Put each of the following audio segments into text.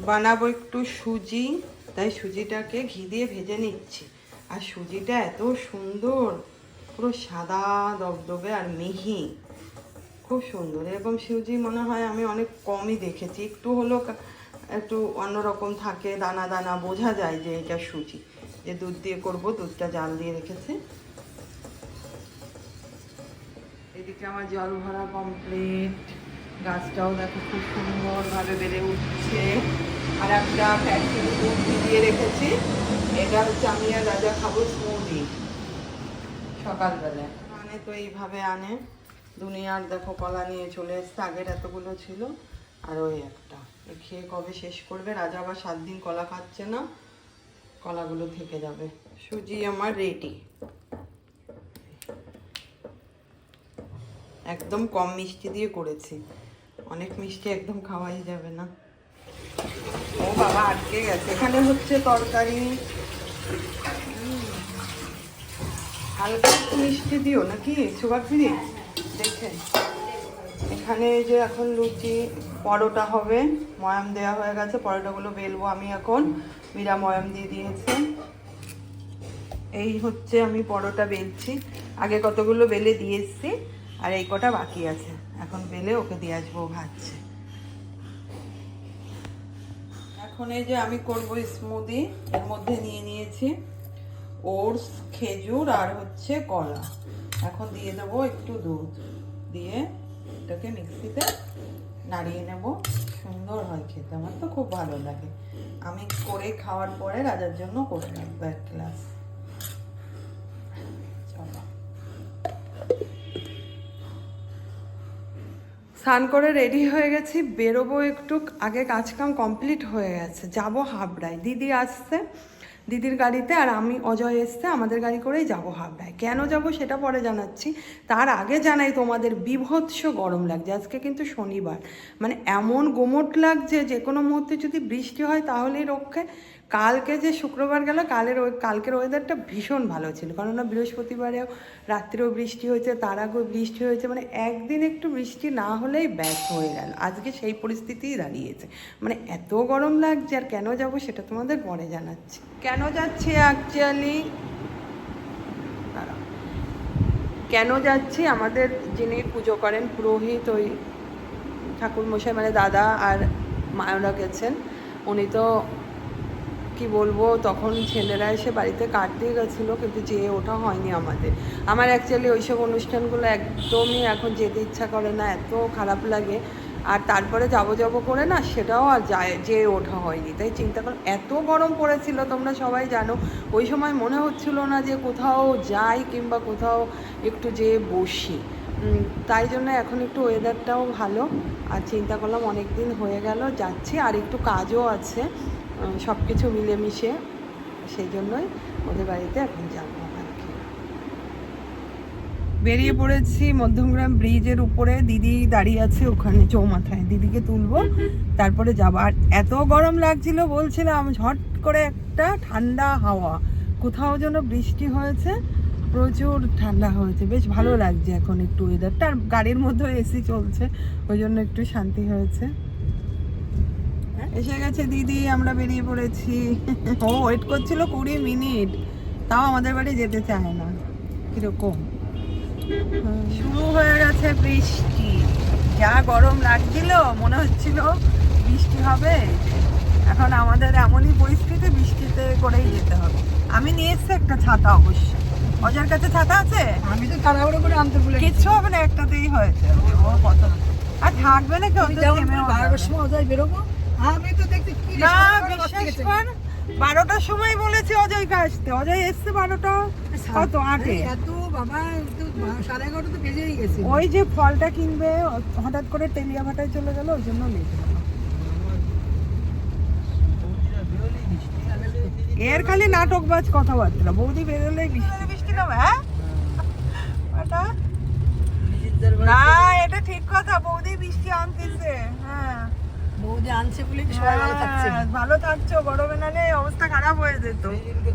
বানাবো একটু সুজি। তাই সুজিটাকে ঘি দিয়ে ভেজে নিচ্ছি। আর সুজিটা এত সুন্দর, পুরো সাদা, দবদবে আর মিহি। খুব সুন্দর। এরকম সুজি মনে হয় আমি অনেক কমই দেখেছি। একটু হলো একটু অন্যরকম থাকে, দানা দানা, বোঝা যায় যে এটা সুজি। যে দুধ দিয়ে করব, দুধটা জাল দিয়ে রেখেছে। এদিকে আমার জল ভরা কমপ্লিট গাছটাও দেখো খুব সুন্দরভাবে বেড়ে উঠছে। আর একটা প্যাকেট দুধ দিয়ে রেখেছি। এটা হচ্ছে আমি আর রাজা খাব স্মুদি সকালবেলায়। মানে তো এইভাবে আনে। দুনিয়ার দেখো কলা নিয়ে চলে এসছে, আগের এতগুলো ছিল। আর ওই একটা। খেয়ে কবে শেষ করবে? রাজা আবার সাত দিন কলা খাচ্ছে না। কলাগুলো থেকে যাবে। সুজি আমার রেডি একদম কম মিষ্টি দিয়ে করেছি। অনেক মিষ্টি একদম খাওয়াই যাবে না। ও বাবা, আটকে গেছে। এখানে হচ্ছে তরকারি। হালকা একটু মিষ্টি দিও নাকি? Sugar free? দেখে। এখানে যে এখন লুচি, পরোটা হবে। ময়াম দেওয়া হয়ে গেছে, পরোটাগুলো বেলবো আমি এখন। মীরা ময়াম দিয়ে দিয়েছে। এই হচ্ছে আমি পরোটা বেলছি। আগে কতগুলো বেলে দিয়ে এসছি, আর এই কটা বাকি আছে। এখন বেলে ওকে দিয়ে আসব ভাজছে। এখন এই যে আমি করব স্মুদি এর মধ্যে নিয়ে নিয়েছি ওটস, খেজুর আর হচ্ছে কলা। এখন দিয়ে দেবো একটু দুধ। দিয়ে এটাকে মিক্সিতে নাড়িয়ে নেব। সুন্দর হয় খেতে, আমার তো খুব ভালো লাগে। আমি করে খাওয়ার পরে রাজার জন্য করে রাখব এক গ্লাস স্নান করে রেডি হয়ে গেছি, বেরোবো একটু, আগে কাজকাম কমপ্লিট হয়ে গেছে, যাব হাবড়ায়। দিদি আসছে দিদির গাড়িতে আর আমি, অজয় এসছে, আমাদের গাড়ি করেই যাব হাবড়ায়। কেন যাব সেটা পরে জানাচ্ছি। তার আগে জানাই তোমাদের, বিভৎস গরম লাগছে। আজকে কিন্তু শনিবার। মানে এমন গোমট লাগছে যে কোনো মুহূর্তে যদি বৃষ্টি হয় তাহলেই রক্ষে। কালকে যে শুক্রবার গেল, কালের ওই কালকের ওয়েদারটা ভীষণ ভালো ছিল। কেননা বৃহস্পতিবারেও রাত্রেও বৃষ্টি হয়েছে তার আগেও বৃষ্টি হয়েছে মানে একদিন একটু বৃষ্টি না হলেই ব্যাস হয়ে গেল। আজকে সেই পরিস্থিতিই দাঁড়িয়েছে। মানে এত গরম লাগছে, আর কেন যাব সেটা তোমাদের পরে জানাচ্ছি। কেন যাচ্ছে অ্যাকচুয়ালি কেন যাচ্ছি? আমাদের যিনি পুজো করেন, পুরোহিত ওই ঠাকুর মশাই মানে দাদা আর মায়রা গেছেন, উনি তো কি বলব, তখন ছেলেরা এসে বাড়িতে কাট দিয়ে গেছিল, কিন্তু যেয়ে ওঠা হয়নি আমাদের। আমার অ্যাকচুয়ালি ওইসব অনুষ্ঠানগুলো একদমই এখন যেতে ইচ্ছা করে না, এত খারাপ লাগে। আর তারপরে যাব যাব করে না, সেটাও আর যায়, যেয়ে ওঠা হয়নি। তাই চিন্তা করো, এত গরম পড়েছিল, তোমরা সবাই জানো। ওই সময় মনে হচ্ছিল না যে কোথাও যাই কিংবা কোথাও একটু যেয়ে বসি। তাই জন্য এখন একটু ওয়েদারটাও ভালো। আর চিন্তা করলাম অনেক দিন হয়ে গেল, যাচ্ছি। আর একটু কাজও আছে। সব কিছু মিলেমিশে, সেই জন্যই ওদের বাড়িতে এখন যাব বেরিয়ে পড়েছি মধ্যমগ্রাম ব্রিজের উপরে, দিদি দাঁড়িয়ে আছে ওখানে চৌমাথায়। দিদিকে তুলবো, তারপরে যাব। আর এত গরম লাগছিল বলছিলাম ঝট করে একটা ঠান্ডা হাওয়া। কোথাও যেন বৃষ্টি হয়েছে, প্রচুর ঠান্ডা হয়েছে। বেশ ভালো লাগছে এখন একটু ওয়েদারটা আর গাড়ির মধ্যে এসি চলছে, ওই জন্য একটু শান্তি হয়েছে। এসে গেছে দিদি আমরা বেরিয়ে পড়েছি। ও ওয়েট করছিল কুড়ি মিনিট তাও আমাদের বাড়ি যেতে চায় না। কীরকম? শুরু হয়ে গেছে বৃষ্টি। যা গরম লাগছিল মনে হচ্ছিল বৃষ্টি হবে। এখন আমাদের এমনই পরিস্থিতি বৃষ্টিতে করেই যেতে হবে। আমি নিয়ে এসছি একটা ছাতা অবশ্য অজার কাছে ছাতা আছে? আমি তো তাড়াহুড়ো করে আনতে ভুলে কিচ্ছু হবে না একটাতেই হয়েছে ও কত আর থাকবে না কেউ তো বারোটার সময় ওদের বেরোবো। আমি তো দেখছি না বিশ্বাস কর বারোটার সময় বলেছে অজয়কে আসতে অজয় এসছে বারোটা? কত আটে? এত বাবা সাড়ে এগারোটা তো বেজেই গেছে। ওই যে ফলটা কিনবে হঠাৎ করে তেলিয়া ভাটায় চলে গেল ওই জন্য লেট এর খালি নাটকবাজ কথাবার্তা বৌদি বেরোলে বৃষ্টি বৃষ্টি নামে হ্যাঁ? না এটা ঠিক কথা বৌদি বৃষ্টি আনতেছে হ্যাঁ। আনছে বলে সবাই ভালো থাকছে। হ্যাঁ, ভালো থাকছো গরমে নালে অবস্থা খারাপ হয়ে যেত।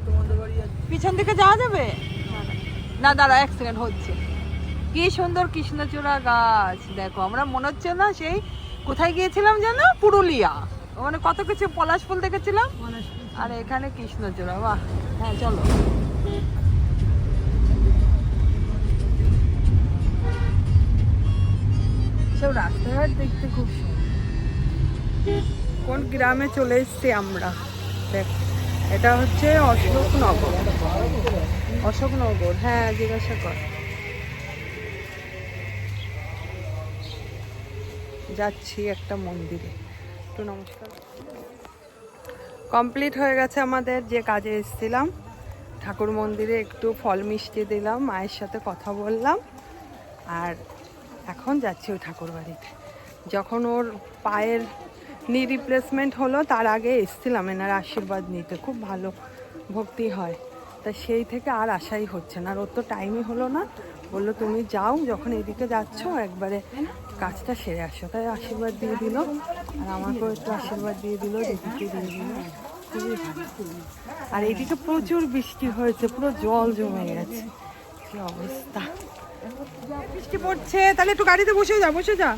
তোমাদের বাড়ি আছে পিছন দিকে যাওয়া যাবে? না দাঁড়া এক সেকেন্ড হচ্ছে। কি সুন্দর কৃষ্ণচূড়া গাছ দেখো আমরা মনে হচ্ছে না সেই কোথায় গিয়েছিলাম যেন? পুরুলিয়া। ওখানে কত কিছু পলাশ ফুল দেখেছিলাম? আর এখানে কৃষ্ণচূড়া বাহ। হ্যাঁ চলো। সব রাস্তাঘাট দেখতে খুব সুন্দর। গ্রামে চলে এসেছি আমরা। দেখ, এটা হচ্ছে অশোকনগর। অশোকনগর হ্যাঁ জিজ্ঞাসা কর। যাচ্ছি একটা মন্দিরে। একটু নমস্কার। কমপ্লিট হয়ে গেছে আমাদের যে কাজে এসেছিলাম। ঠাকুর মন্দিরে একটু ফল মিষ্টি দিলাম, মায়ের সাথে কথা বললাম। আর এখন যাচ্ছি ওই ঠাকুর বাড়িতে যখন ওর পায়ের নি রিপ্লেসমেন্ট হলো, তার আগে এসেছিলাম এনার আশীর্বাদ নিতে। খুব ভালো ভক্তি হয়। তা সেই থেকে আর আশাই হচ্ছে না। আর ওর তো টাইমই হলো না। বলল, তুমি যাও, যখন এদিকে যাচ্ছ, একবারে কাজটা সেরে আসো। তাই আশীর্বাদ দিয়ে দিল। আর আমাকেও একটু আশীর্বাদ দিয়ে দিল দিদিকে দিয়ে দিল। আর এদিকে প্রচুর বৃষ্টি হয়েছে, পুরো জল জমে গেছে। কি অবস্থা? বৃষ্টি পড়ছে, তাহলে একটু গাড়িতে বসে যা বসে যা।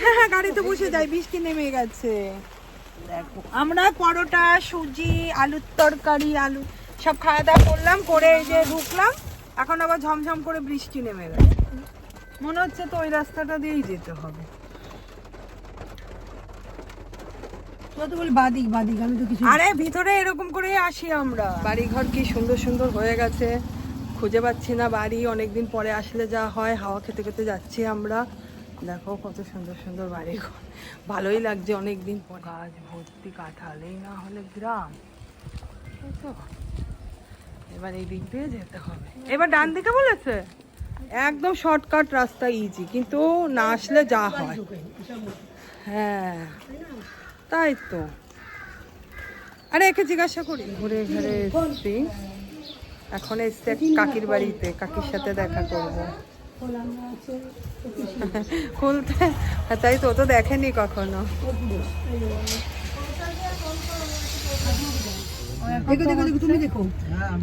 হ্যাঁ হ্যাঁ গাড়িতে বসে যাই, বৃষ্টি নেমে গেছে। দেখো, আমরা পরোটা, সুজি, আলুর তরকারি, আলু সব খাওয়া দাওয়া করলাম, করে এই যে ঢুকলাম, এখন আবার ঝমঝম করে বৃষ্টি নেমে গেছে। মনে হচ্ছে তো ওই রাস্তাটা দিয়েই যেতে হবে। আরে, ভিতরে এরকম করেই আসি আমরা। বাড়িঘর কি সুন্দর সুন্দর হয়ে গেছে। খুঁজে পাচ্ছি না বাড়ি, অনেকদিন পরে আসলে যা হয়, হাওয়া খেতে খেতে যাচ্ছি আমরা। দেখো কত সুন্দর সুন্দর বাড়িঘর ভালোই লাগছে অনেকদিন পর। গাছ ভর্তি কাঁঠালেই না হলে গ্রাম। তো। এবার এই দিক দিয়ে যেতে হবে। এবার ডান দিকে বলেছে? একদম শর্টকাট রাস্তা ইজি কিন্তু না আসলে যা হয়। হ্যাঁ তাই তো। আরে একে জিজ্ঞাসা করি। ঘুরে ঘুরে এসছি। এখন এসছি কাকির বাড়িতে কাকির সাথে দেখা করব। খুলতে? তাই তো তো দেখেনি কখনো। দেখো দেখো দেখো তুমি দেখো।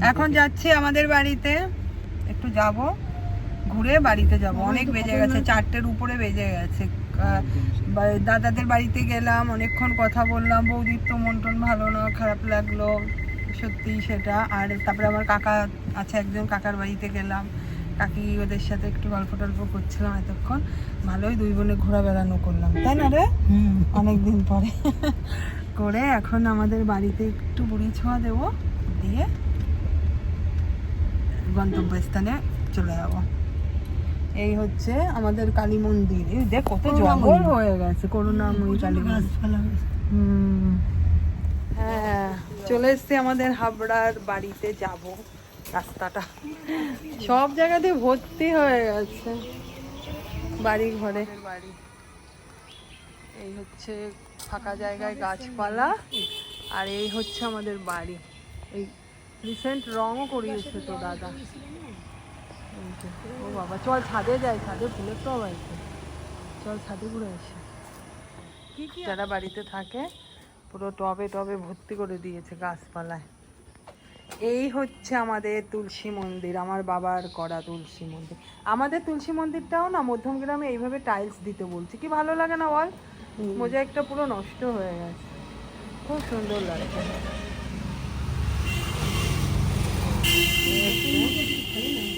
এখন যাচ্ছি আমাদের বাড়িতে। একটু যাব ঘুরে বাড়িতে যাব। অনেক বেজে গেছে চারটের উপরে বেজে গেছে। দাদাদের বাড়িতে গেলাম অনেকক্ষণ কথা বললাম। বৌদির তো মন টন ভালো না খারাপ লাগল। সত্যি সেটা। আর তারপরে আমার কাকা আছে একজন কাকার বাড়িতে গেলাম। কাকি ওদের সাথে একটু গল্প টল্প করছিলাম এতক্ষণ। ভালোই দুই বোনে ঘোরা বেড়ানো করলাম তাই না রে? অনেকদিন পরে। করে এখন আমাদের বাড়িতে একটু বুড়ি ছোঁয়া দেবো দিয়ে গন্তব্যস্থানে চলে যাব। এই হচ্ছে আমাদের কালী মন্দির। এই দেখ কত জঙ্গল। হয়ে গেছে করুণাময়ী কালী। হ্যাঁ চলে এসছি আমাদের হাবড়ার বাড়িতে যাব। রাস্তাটা। সব জায়গাতে ভর্তি হয়ে গেছে। বাড়ি ঘরে। বাড়ি এই হচ্ছে ফাঁকা জায়গায় গাছপালা, আর এই হচ্ছে আমাদের বাড়ি। এই রিসেন্ট রঙও করিয়েছে তো দাদা। ও বাবা, চল ছাদে যাই, ছাদে ফুলের তো বাড়িতে চল ছাদে ঘুরে আসি। যারা বাড়িতে থাকে, পুরো টবে টবে ভর্তি করে দিয়েছে গাছপালায়। এই হচ্ছে আমাদের তুলসী মন্দির আমার বাবার করা তুলসী মন্দির। আমাদের তুলসী মন্দিরটাও না মধ্যম গ্রামে এইভাবে টাইলস দিতে বলছে। কি ভালো লাগে না বল? মোজাইকটা পুরো নষ্ট হয়ে গেছে। খুব সুন্দর লাগছে।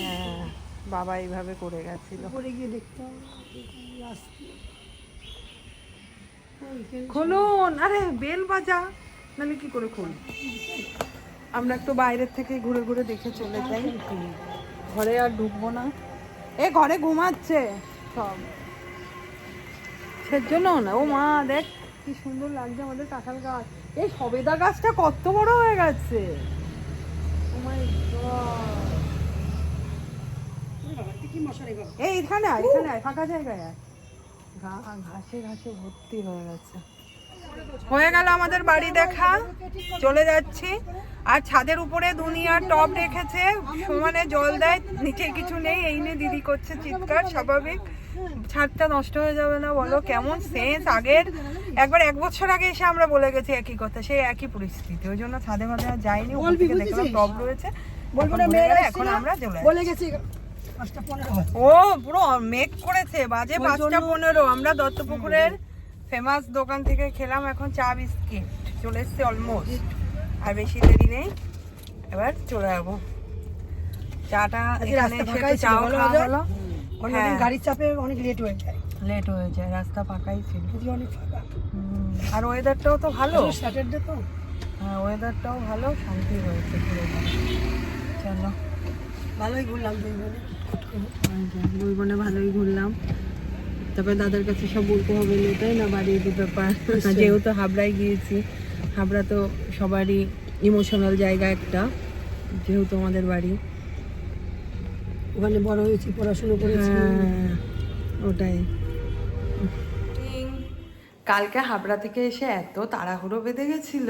হ্যাঁ বাবা এইভাবে করে গেছিল। উপরে গিয়ে দেখতে খুলুন আরে বেল বাজা। নাহলে কি করে খুল আমরা একটু বাইরের থেকে ঘুরে ঘুরে দেখে চলে যাই। ঘরে আর ঢুকবো না। এ, ঘরে ঘুমাচ্ছে। সব। সেজন্য না, ও মা, দেখ কি সুন্দর লাগছে আমাদের কাঁঠাল গাছ। এই সবেদা গাছটা কত বড় হয়ে গেছে। Oh my এই এখানে ফাঁকা জায়গায় ঘাসে ঘাসে ভর্তি হয়ে গেছে। হয়ে গেল আমাদের বাড়ি দেখা। চলে যাচ্ছি। আর ছাদের উপরে দুনিয়ার টব রেখেছে। সমানে জল দেয় নিচে কিছু নেই। এই নিয়ে দিদি করছে চিৎকার স্বাভাবিক। ছাদটা নষ্ট হয়ে যাবে না বলো? কেমন সেন্স আগের একবার এক বছর আগে এসে আমরা বলে গেছি একই কথা। সেই একই পরিস্থিতি। ওই জন্য ছাদে মাদে আর যাইনি। ওখান থেকে দেখলাম? টব রয়েছে। এখন আমরা চলে গেছি ও পুরো মেক করেছে। বাজে পাঁচটা পনেরো। আমরা দত্তপুকুরের ফেমাস দোকান থেকে খেলাম এখন চা বিস্কিট। চলে এসছে অলমোস্ট আর বেশি দেরি নেই। এবার চলে যাব। চাটা চাও খাওয়া হলো। হ্যাঁ। গাড়ির চাপে অনেক লেট হয়ে যায়। লেট হয়ে যায় রাস্তা ফাঁকাই ছিল। অনেক ফাঁকা। আর ওয়েদারটাও তো ভালো। স্যাটারডে তো। হ্যাঁ ওয়েদারটাও ভালো শান্তি রয়েছে পুরো চলো। ভালোই ঘুরলাম দুই বোনে। দুই বোনে ভালোই ঘুরলাম। তারপরে দাদার কাছে সব বলতে হবে না তাই না বাড়ির ব্যাপার? যেহেতু হাবড়ায় গিয়েছি হাবড়া তো সবারই ইমোশনাল জায়গা একটা যেহেতু আমাদের বাড়ি। ওখানে বড় হয়েছি পড়াশুনো করেছি। হ্যাঁ, ওটাই। কালকে হাবড়া থেকে এসে এত তাড়াহুড়ো বেঁধে গেছিল।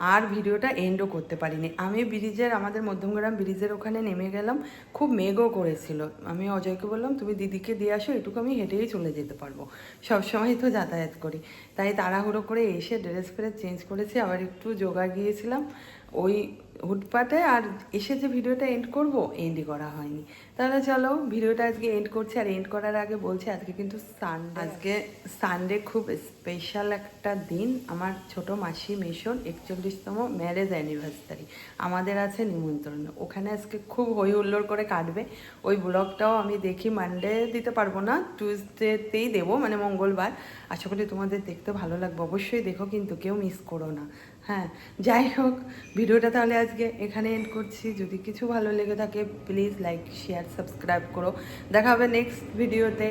আর ভিডিওটা এন্ডও করতে পারিনি। আমি ব্রিজের, আমাদের মধ্যমগ্রাম ব্রিজের ওখানে নেমে গেলাম, খুব মেঘও করেছিল। আমি অজয়কে বললাম, তুমি দিদিকে দিয়ে আসো, এটুকু আমি হেঁটেই চলে যেতে পারব। সবসময় তো যাতায়াত করি। তাই তাড়াহুড়ো করে এসে ড্রেস ফ্রেস চেঞ্জ করেছি, আবার একটু যোগা গিয়েছিলাম। ওই হুটপাটে আর এসে যে ভিডিওটা এন্ড করব এন্ডই করা হয়নি। তাহলে চলো, ভিডিওটা আজকে এন্ড করছি। আর এন্ড করার আগে বলছি, আজকে কিন্তু সানডে আজকে সানডে খুব স্পেশাল একটা দিন। আমার ছোট মাসি মেশন একচল্লিশতম ম্যারেজ অ্যানিভার্সারি আমাদের আছে নিমন্ত্রণ। ওখানে আজকে খুব হই হুল্লোড় করে কাটবে। ওই ব্লগটাও আমি দেখি মানডে দিতে পারব না টিউসডেতেই দেবো মানে মঙ্গলবার। আশা করি তোমাদের দেখতে ভালো লাগবে। অবশ্যই দেখো কিন্তু, কেউ মিস করো না। হ্যাঁ যাই হোক, ভিডিওটা তাহলে আজকে এখানে এন্ড করছি। যদি কিছু ভালো লেগে থাকে প্লিজ লাইক শেয়ার সাবস্ক্রাইব করো। দেখা হবে নেক্সট ভিডিওতে